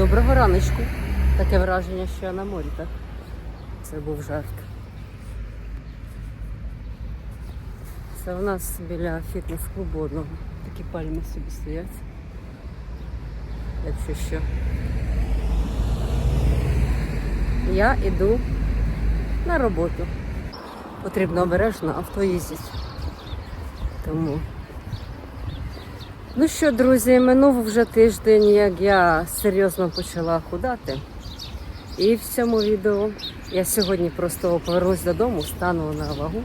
Доброго раночку. Таке враження, що я на морі, так? Це був жарт. Це у нас біля фітнес-клубу одного. Такі пальми собі стоять. Якщо що. Я йду на роботу. Потрібно обережно авто їздять. Тому. Ну що, друзі, минув вже тиждень, як я серйозно почала худати. І в цьому відео я сьогодні просто повернусь додому, стану на вагу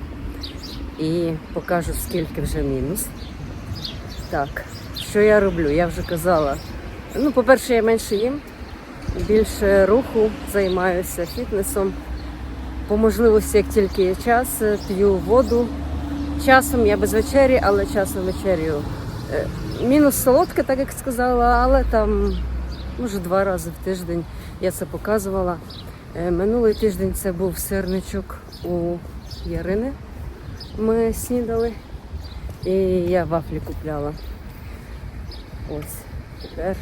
і покажу, скільки вже мінус. Так, що я роблю? Я вже казала. Ну, по-перше, я менше їм, більше руху, займаюся фітнесом. По можливості, як тільки є час, п'ю воду. Часом я без вечері, але часом вечерю. Мінус солодке, так як сказала, але там може два рази в тиждень я це показувала. Е, Минулий тиждень це був сирничок у Ярини. Ми снідали. І я вафлі купляла. Ось. Тепер,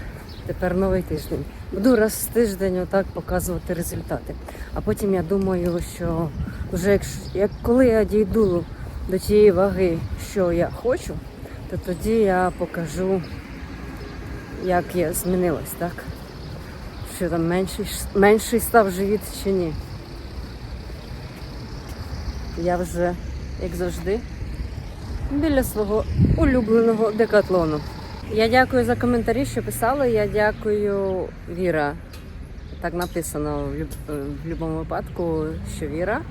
тепер новий тиждень. Буду раз в тиждень отак показувати результати. А потім я думаю, що вже як, як коли я дійду до тієї ваги, що я хочу, то тоді я покажу, як я змінилась, так? Що там менший, менший став живіт чи ні. Я вже, як завжди, біля свого улюбленого декатлону. Я дякую за коментарі, що писали. Я дякую Віра. Так написано в, будь-якому випадку, що Віра.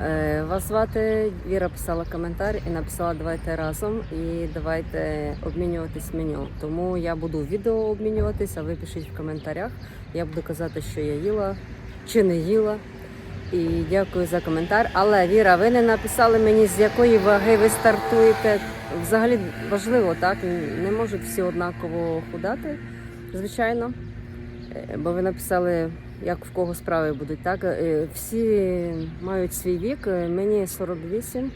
Е, Вас звати Віра писала коментар і написала давайте разом і давайте обмінюватись меню. Тому я буду відео обмінюватись, а ви пишіть в коментарях. Я буду казати, що я їла чи не їла. І дякую за коментар. Але Віра, ви не написали мені, з якої ваги ви стартуєте. Взагалі важливо, так? Не можуть всі однаково худати, звичайно. Е, Бо ви написали, як в кого справи будуть. Так? Е, Всі мають свій вік. Е, Мені 48,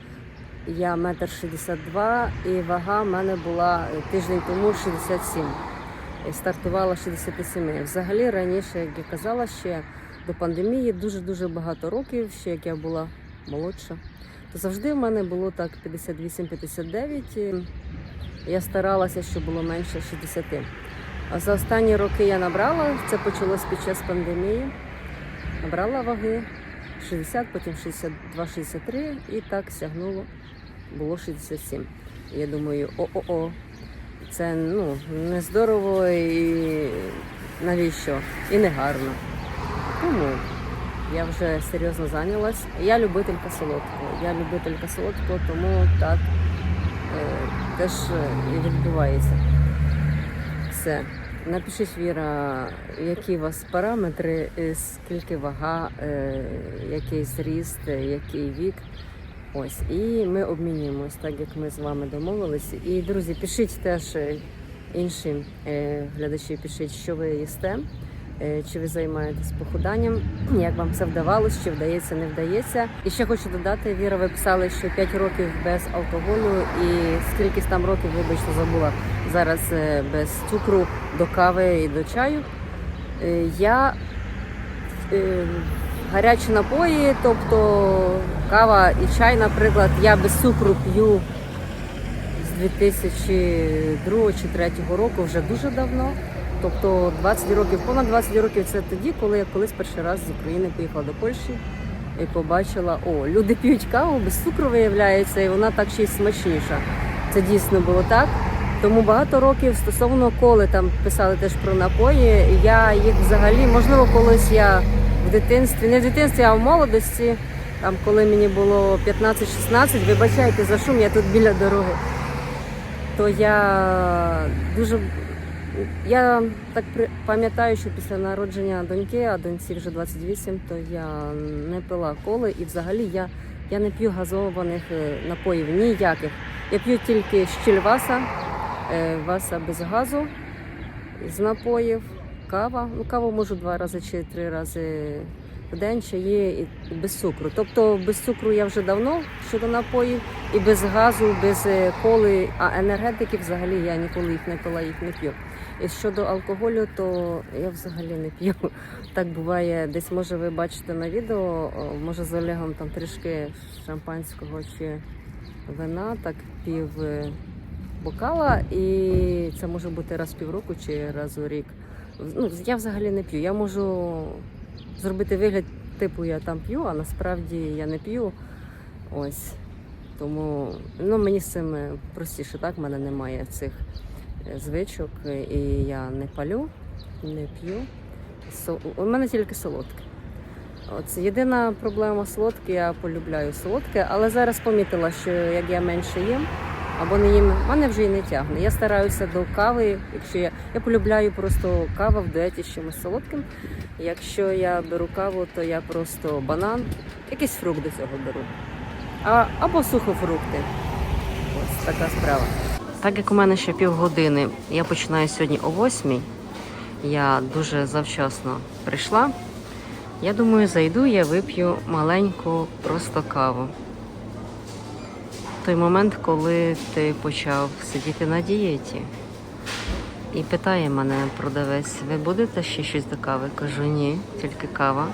я метр 62 і вага в мене була е, тиждень тому 67. І Стартувала 67. Взагалі раніше, як я казала, ще до пандемії дуже-дуже багато років, ще як я була молодша. То завжди в мене було так 58-59. Я старалася, щоб було менше 60. За останні роки я набрала, це почалось під час пандемії. Набрала ваги 60, потім 62-63 і так сягнуло, було 67. Я думаю, о-о-о, це ну, не здорово і навіщо? І не гарно. Тому я вже серйозно зайнялась. Я любителька солодкого. Я любителька солодкого, тому так е, теж е, і відбувається. Все. Напишіть, Віра, які у вас параметри, е, скільки вага, е, який зріст, е, який вік. Ось, і ми обмінюємось, так як ми з вами домовилися. І, друзі, пишіть теж е, глядачі, пишіть, що ви їсте, чи ви займаєтесь похуданням, як вам це вдавалося, чи вдається, не вдається. І ще хочу додати, Віра, ви писали, що 5 років без алкоголю і скільки там років, вибачте, забула зараз е, без цукру до кави і до чаю. Е, Я е, гарячі напої, тобто кава і чай, наприклад, я без цукру п'ю з 2002 чи 2003 року вже дуже давно. Тобто 20 років, понад 20 років це тоді, коли я колись перший раз з України поїхала до Польщі і побачила, о, люди п'ють каву без цукру, виявляється, і вона так ще й смачніша. Це дійсно було так. Тому багато років стосовно коли там писали теж про напої, я їх взагалі, можливо, колись я в дитинстві, не в дитинстві, а в молодості, там коли мені було 15-16, вибачайте за шум, я тут біля дороги, то я дуже я так пам'ятаю, що після народження доньки, а доньці вже 28, то я не пила коли. І взагалі я, я не п'ю газованих е, напоїв ніяких. Я п'ю тільки щільваса, васа без газу з напоїв, кава. Ну, каву можу два рази чи три рази в день, чаї і без цукру. Тобто без цукру я вже давно щодо напоїв, і без газу, без е, коли, а енергетики взагалі я ніколи їх не пила, їх не п'ю. І щодо алкоголю, то я взагалі не п'ю. Так буває, десь може ви бачите на відео, може з Олегом там трішки шампанського чи вина, так пів е, бокала, і це може бути раз в півроку чи раз у рік. Ну, я взагалі не п'ю. Я можу зробити вигляд, типу я там п'ю, а насправді я не п'ю. Ось. Тому ну, мені з цим е, простіше, так? У мене немає цих е, звичок, е, і я не палю, не п'ю. Со- У мене тільки солодке. От єдина проблема солодке, я полюбляю солодке, але зараз помітила, що як я менше їм або не їм, мене вже і не тягне. Я стараюся до кави, якщо я, я полюбляю просто кава в дуеті з чимось солодким. Якщо я беру каву, то я просто банан, якийсь фрукт до цього беру. А, або сухофрукти. Ось така справа. Так як у мене ще півгодини, я починаю сьогодні о восьмій. Я дуже завчасно прийшла. Я думаю, зайду, я вип'ю маленьку просто каву. Той момент, коли ти почав сидіти на дієті. І питає мене продавець, ви будете ще щось до кави? Кажу, ні, тільки кава.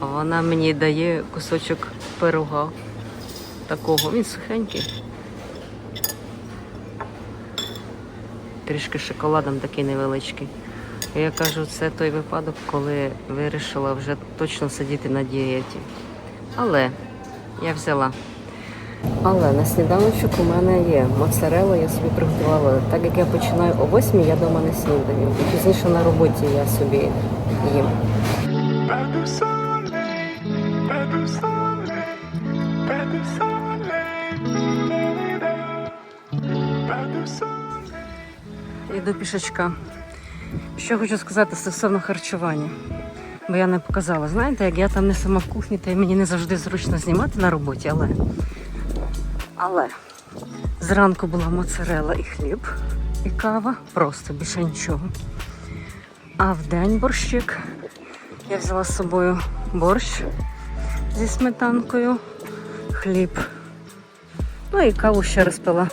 А вона мені дає кусочок пирога такого. Він сухенький. Трішки шоколадом такий невеличкий. Я кажу, це той випадок, коли вирішила вже точно сидіти на дієті. Але я взяла. Але на сніданочок у мене є моцарелла, я собі приготувала. Так як я починаю о 8, я вдома не снідаю. І пізніше на роботі я собі їм. Йду пішечка. Що хочу сказати стосовно харчування. Бо я не показала. Знаєте, як я там не сама в кухні, то й мені не завжди зручно знімати на роботі, але. Але зранку була моцарела і хліб, і кава, просто більше нічого. А в день борщик я взяла з собою борщ зі сметанкою, хліб. Ну і каву ще розпила.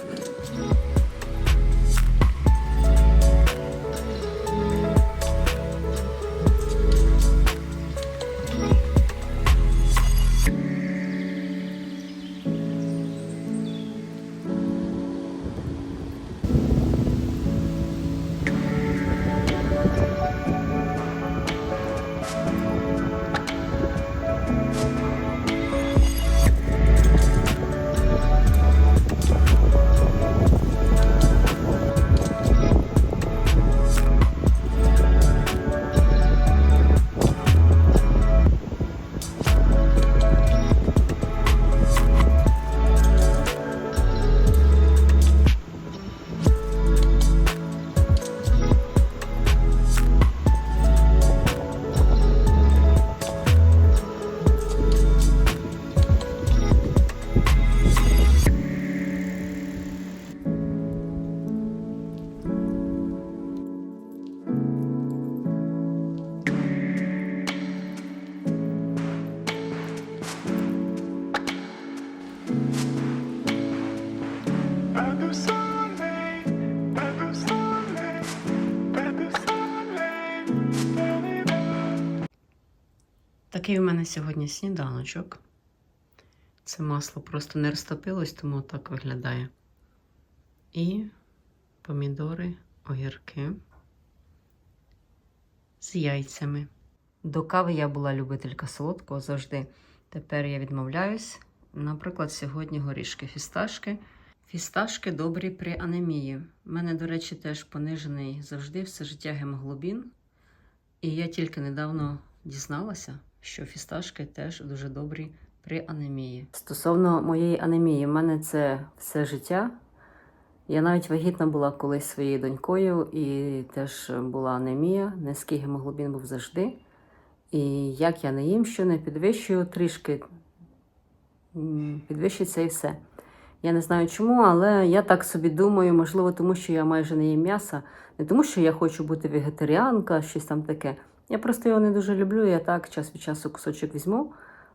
Такий у мене сьогодні сніданочок. Це масло просто не розтопилось, тому так виглядає. І помідори, огірки з яйцями. До кави я була любителька солодкого завжди. Тепер я відмовляюсь. Наприклад, сьогодні горішки фісташки. Фісташки добрі при анемії. У мене, до речі, теж понижений завжди все життя гемоглобін. І я тільки недавно дізналася, що фісташки теж дуже добрі при анемії. Стосовно моєї анемії, в мене це все життя. Я навіть вагітна була колись своєю донькою, і теж була анемія, низький гемоглобін був завжди. І як я не їм, що не підвищую, трішки м, підвищується і все. Я не знаю чому, але я так собі думаю, можливо, тому що я майже не їм м'яса, не тому, що я хочу бути вегетаріанка, щось там таке. Я просто його не дуже люблю, я так час від часу кусочок візьму,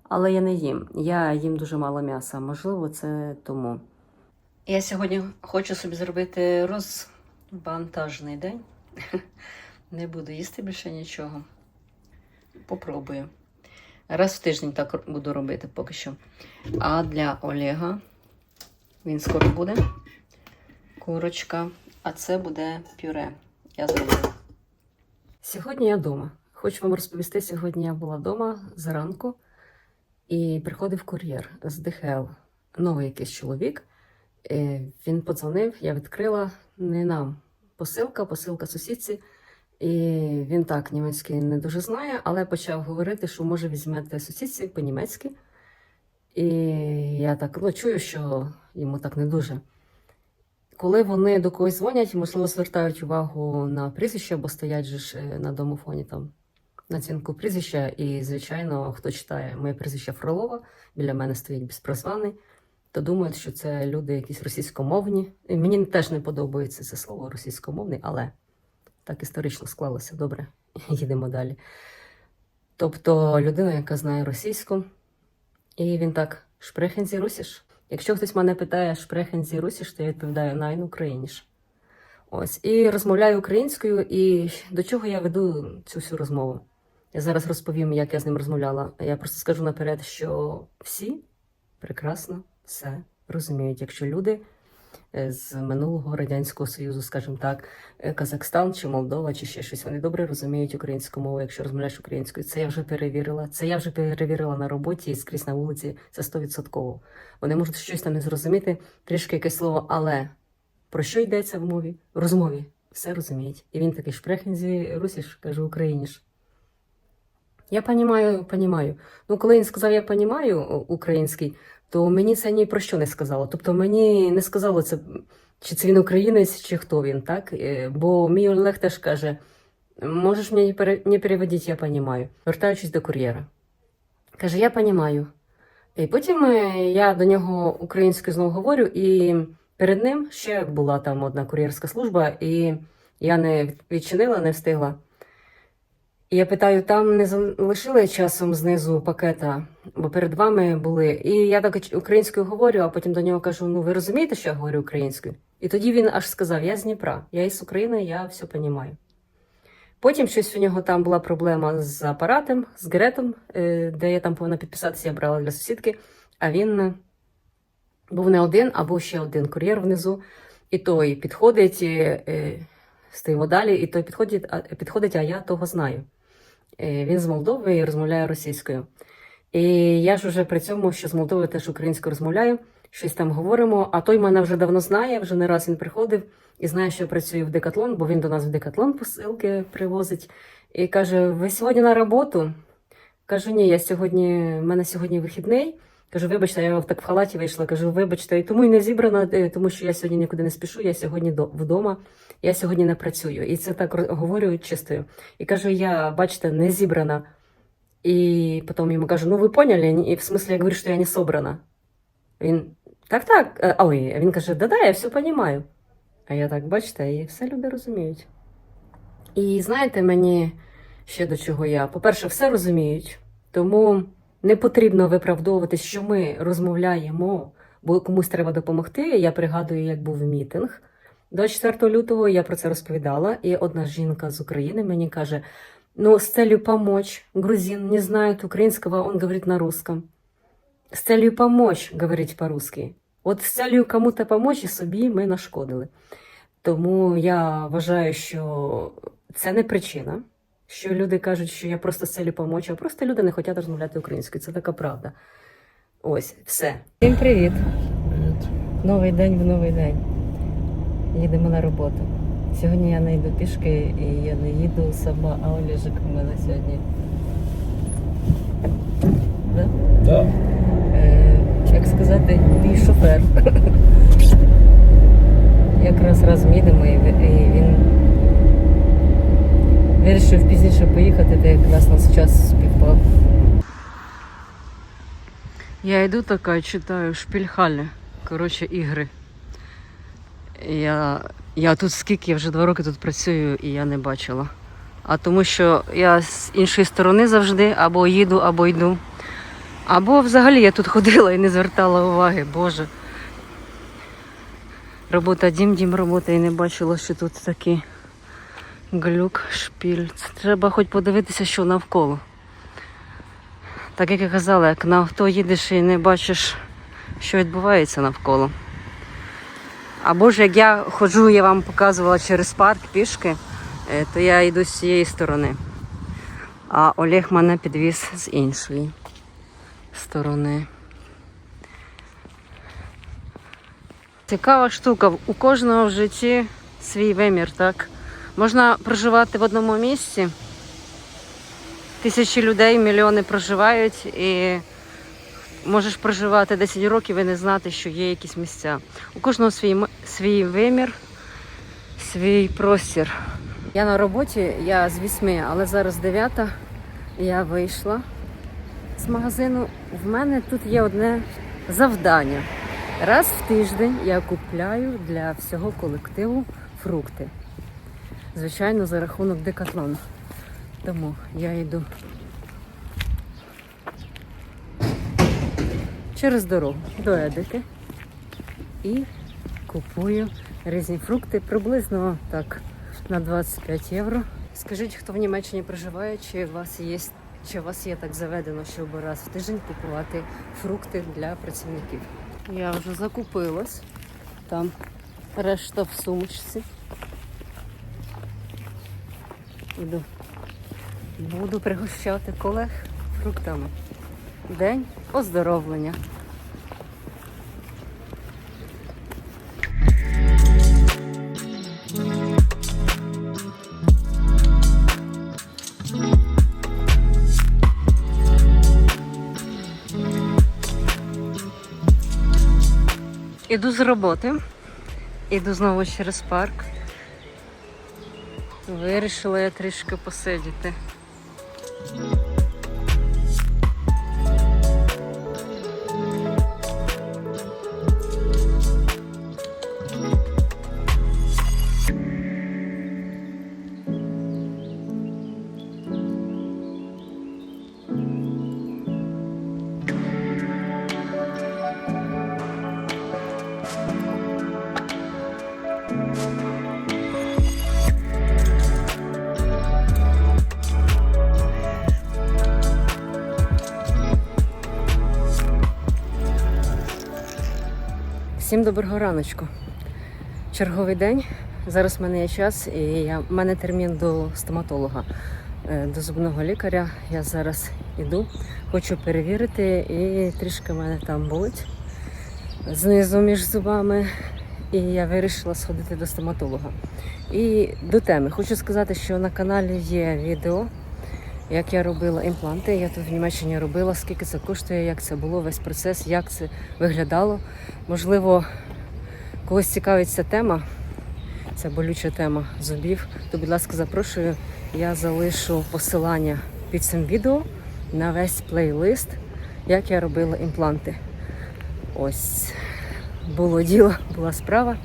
але я не їм. Я їм дуже мало м'яса. Можливо, це тому. Я сьогодні хочу собі зробити роз... Вантажний день. Не буду їсти більше нічого. Попробую. Раз в тиждень так буду робити поки що. А для Олега він скоро буде. Курочка. А це буде пюре. Я зроблю. Сьогодні я вдома. Хочу вам розповісти, сьогодні я була вдома зранку і приходив кур'єр з ДХЛ. Новий якийсь чоловік. Е, Він подзвонив, я відкрила не нам. Посилка, посилка сусідці. І він так німецький не дуже знає, але почав говорити, що може візьмете сусідці по-німецьки. І я так ну, чую, що йому так не дуже. Коли вони до когось дзвонять, можливо, звертають увагу на прізвище, бо стоять же ж е, на домофоні там на дзвінку прізвища. І, звичайно, хто читає моє прізвище Фролова, біля мене стоїть безпрозваний, то думають, що це люди якісь російськомовні. І мені теж не подобається це слово російськомовний, але так історично склалося. Добре, їдемо далі. Тобто людина, яка знає російську, і він так шпрехензі русіш. Якщо хтось мене питає шпрехенці русіш, то я відповідаю найн україніш. Ось і розмовляю українською, і до чого я веду цю всю розмову. Я зараз розповім, як я з ним розмовляла. Я просто скажу наперед, що всі прекрасно все розуміють. Якщо люди з минулого радянського союзу, скажімо так, е, Казахстан чи Молдова, чи ще щось, вони добре розуміють українську мову, якщо розмовляєш українською. Це я вже перевірила. Це я вже перевірила на роботі і скрізь на вулиці. Це стовідсотково. Вони можуть щось там не зрозуміти, трішки якесь слово, але про що йдеться в мові? В розмові все розуміють. І він такий шпрехензі русіш, кажу, україніш. Я понімаю, понімаю. Ну, коли він сказав, я понімаю український, то мені це ні про що не сказало. Тобто мені не сказало це, чи це він українець, чи хто він, так? Е, Бо мій Олег теж каже: можеш мені не переводити, я понімаю. Вертаючись до кур'єра. Каже, я понімаю. І потім е, я до нього українською знову говорю, і перед ним ще була там одна кур'єрська служба, і я не відчинила, не встигла. Я питаю, там не залишили часом знизу пакета, бо перед вами були. І я так українською говорю, а потім до нього кажу: ну ви розумієте, що я говорю українською? І тоді він аж сказав: Я з Дніпра, я із України, я все розумію. Потім щось у нього там була проблема з апаратом, з Гретом, е, де я там повинна підписатися, я брала для сусідки, а він е, був не один, а був ще один кур'єр внизу, і той підходить, е, стоїмо далі, і той підходить, підходить, а я того знаю. Е, Він з Молдови і розмовляє російською. І я ж уже при цьому, що з Молдови теж українською розмовляю, щось там говоримо. А той мене вже давно знає, вже не раз він приходив і знає, що я працюю в Декатлон, бо він до нас в Декатлон посилки привозить. І каже: Ви сьогодні на роботу? Кажу, ні, я сьогодні, в мене сьогодні вихідний. Кажу, вибачте, я так в халаті вийшла. Кажу, вибачте, і тому і не зібрана, е, тому що я сьогодні нікуди не спішу, я сьогодні вдома, я сьогодні не працюю. І це так говорю чистою. І кажу, я, бачите, не зібрана. І потім йому кажу, ну ви поняли? І в смислі я говорю, що я не собрана. Він так, так. е, Ой, він каже, да-да, я все розумію. А я так, бачите, і все люди розуміють. І знаєте, мені ще до чого я. По-перше, все розуміють, тому не потрібно виправдовуватись, що ми розмовляємо, бо комусь треба допомогти. Я пригадую, як був мітинг 24 лютого, я про це розповідала, і одна жінка з України мені каже: ну, з целью помочь, грузин не знает українського, он говорит на русском. З целью помочь говорить по-русски. От з целью кому-то помочь і собі ми нашкодили. Тому я вважаю, що це не причина, що люди кажуть, що я просто з целью помочь, а просто люди не хочуть розмовляти українською. Це така правда. Ось, все. Всім привіт. Новий день в новий день. Їдемо на роботу. Сьогодні я не йду пішки і я не їду сама, а Олежик у мене сьогодні. Да? Да. Е, як сказати, мій шофер. Якраз разом їдемо, і він вирішив пізніше поїхати, та якраз нас час співпав. Я йду така, читаю шпільхалі. Коротше, ігри. Я, я тут скільки, я вже два роки тут працюю і я не бачила. А тому що я з іншої сторони завжди або їду, або йду. Або взагалі я тут ходила і не звертала уваги, Боже. Робота дім, дім робота і не бачила, що тут такий глюк, шпіль. Це треба хоч подивитися, що навколо. Так як я казала, як на авто їдеш і не бачиш, що відбувається навколо. Або ж як я ходжу, я вам показувала через парк пішки, е, то я йду з цієї сторони. А Олег мене підвіз з іншої сторони. Цікава штука. У кожного в житті свій вимір, так? Можна проживати в одному місці. Тисячі людей, мільйони проживають, і можеш проживати 10 років і не знати, що є якісь місця. У кожного свій, свій вимір, свій простір. Я на роботі, я з 8, але зараз 9. Я вийшла з магазину. В мене тут є одне завдання. Раз в тиждень я купляю для всього колективу фрукти. Звичайно, за рахунок декатлону. Тому я йду через дорогу до Едики і купую різні фрукти приблизно так на 25 євро. Скажіть, хто в Німеччині проживає, чи у вас є, чи у вас є так заведено, щоб раз в тиждень купувати фрукти для працівників? Я вже закупилась. Там решта в сумочці. Іду. Буду пригощати колег фруктами. День оздоровлення. Іду з роботи. Іду знову через парк. Вирішила я трішки посидіти. Всім доброго раночку. Черговий день. Зараз в мене є час, і я, в мене термін до стоматолога, е, до зубного лікаря. Я зараз іду, хочу перевірити, і трішки в мене там болить знизу між зубами. І я вирішила сходити до стоматолога. І до теми. Хочу сказати, що на каналі є відео, як я робила імпланти. Я тут в Німеччині робила, скільки це коштує, як це було, весь процес, як це виглядало. Можливо, когось цікавить ця тема, ця болюча тема зубів, то, будь ласка, запрошую. Я залишу посилання під цим відео на весь плейлист, як я робила імпланти. Ось було діло, була справа.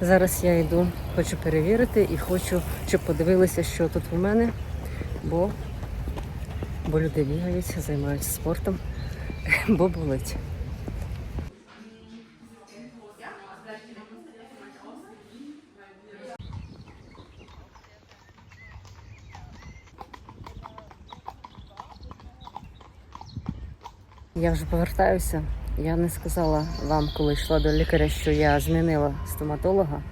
Зараз я йду, хочу перевірити і хочу, щоб подивилися, що тут у мене, бо, бо люди бігають, займаються спортом, бо болить. Я вже повертаюся. Я не сказала вам, коли йшла до лікаря, що я змінила стоматолога.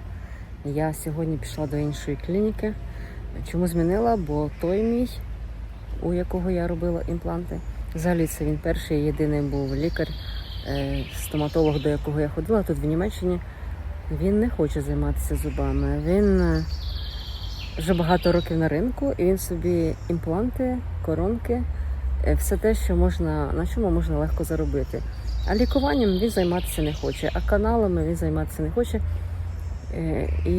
Я сьогодні пішла до іншої клініки. Чому змінила? Бо той мій, у якого я робила імпланти, взагалі це він перший єдиний був лікар, е, стоматолог, до якого я ходила тут в Німеччині. Він не хоче займатися зубами. Він е, вже багато років на ринку, і він собі імпланти, коронки, е, все те, що можна, на чому можна легко заробити. А лікуванням він займатися не хоче, а каналами він займатися не хоче. І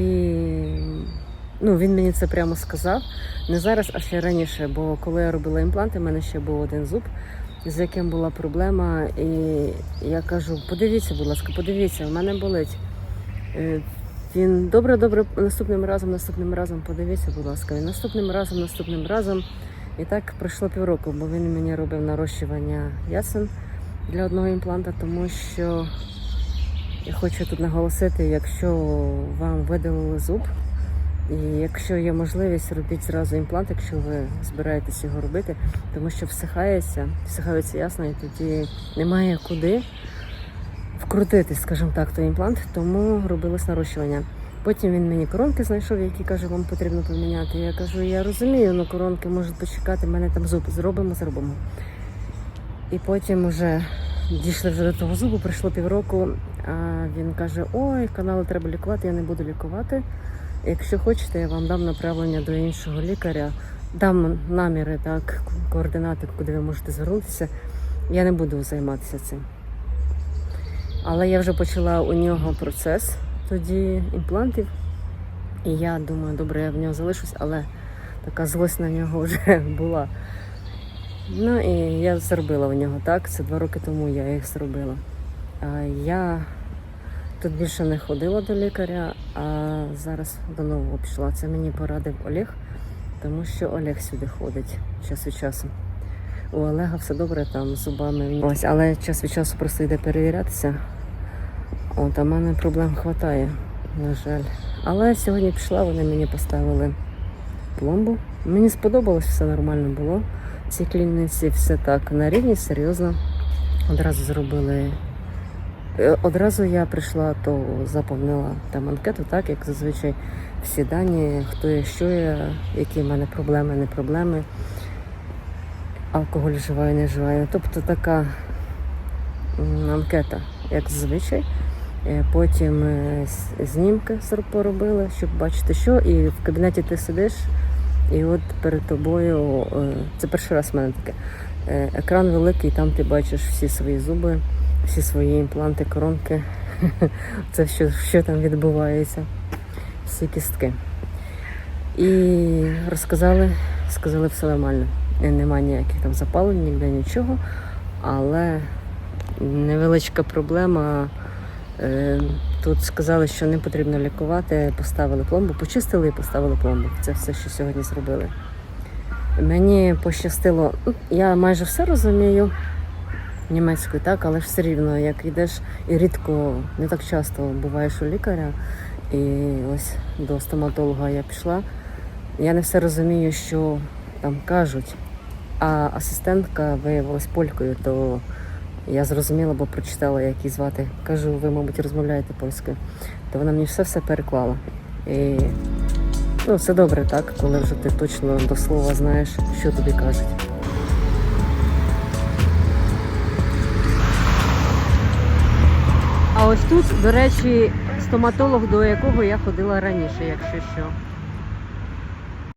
ну, він мені це прямо сказав. Не зараз, а ще раніше. Бо коли я робила імпланти, в мене ще був один зуб, з яким була проблема. І я кажу: подивіться, будь ласка, подивіться, в мене болить. Е, Він добре, добре, наступним разом, наступним разом, подивіться, будь ласка. Він наступним разом, наступним разом. І так пройшло півроку, бо він мені робив нарощування ясен для одного імпланта, тому що Я хочу тут наголосити, якщо вам видалили зуб, і якщо є можливість, робіть зразу імплант, якщо ви збираєтесь його робити, тому що всихається, всихається ясно, і тоді немає куди вкрутити, скажімо так, той імплант, тому робилось нарощування. Потім він мені коронки знайшов, які каже, вам потрібно поміняти. Я кажу, я розумію, але коронки можуть почекати, мене там зуб зробимо, зробимо. І потім вже дійшли вже до того зубу, пройшло півроку. А він каже: Ой, канали треба лікувати, я не буду лікувати. Якщо хочете, я вам дам направлення до іншого лікаря, дам наміри, так, координати, куди ви можете звернутися. Я не буду займатися цим. Але я вже почала у нього процес тоді імплантів. І я думаю, добре, я в нього залишусь, але така злость на нього вже була. Ну і я зробила в нього так. Це два роки тому я їх зробила. Я тут більше не ходила до лікаря, а зараз до нового пішла. Це мені порадив Олег, тому що Олег сюди ходить час від часу. У Олега все добре там зубами. Ось, але час від часу просто йде перевірятися. От, а в мене проблем вистачає, на жаль. Але сьогодні пішла, вони мені поставили пломбу. Мені сподобалось, все нормально було. В цій клініці все так на рівні, серйозно. Одразу зробили. Е, Одразу я прийшла, то заповнила там анкету, так як зазвичай всі дані, хто я, що я, які в мене проблеми, не проблеми. Алкоголь вживаю, не вживаю. Тобто така анкета, як зазвичай. Е, Потім е, знімки поробили, щоб бачити, що. І в кабінеті ти сидиш, і от перед тобою, це перший раз в мене таке. Е, Екран великий, там ти бачиш всі свої зуби, всі свої імпланти, коронки. Це що, що там відбувається, всі кістки. І розказали, сказали, все нормально. Е, Нема ніяких там запалень, ніде нічого. Але невеличка проблема. Е, Тут сказали, що не потрібно лікувати, поставили пломбу, почистили і поставили пломбу. Це все, що сьогодні зробили. Мені пощастило, я майже все розумію німецькою, так, але ж все рівно, як йдеш і рідко, не так часто буваєш у лікаря. І ось до стоматолога я пішла. Я не все розумію, що там кажуть. А асистентка виявилась полькою, то я зрозуміла, бо прочитала, як її звати. Кажу, ви, мабуть, розмовляєте польською. То вона мені все все переклала. І ну, все добре, так, коли вже ти точно до слова знаєш, що тобі кажуть. А ось тут, до речі, стоматолог, до якого я ходила раніше, якщо що.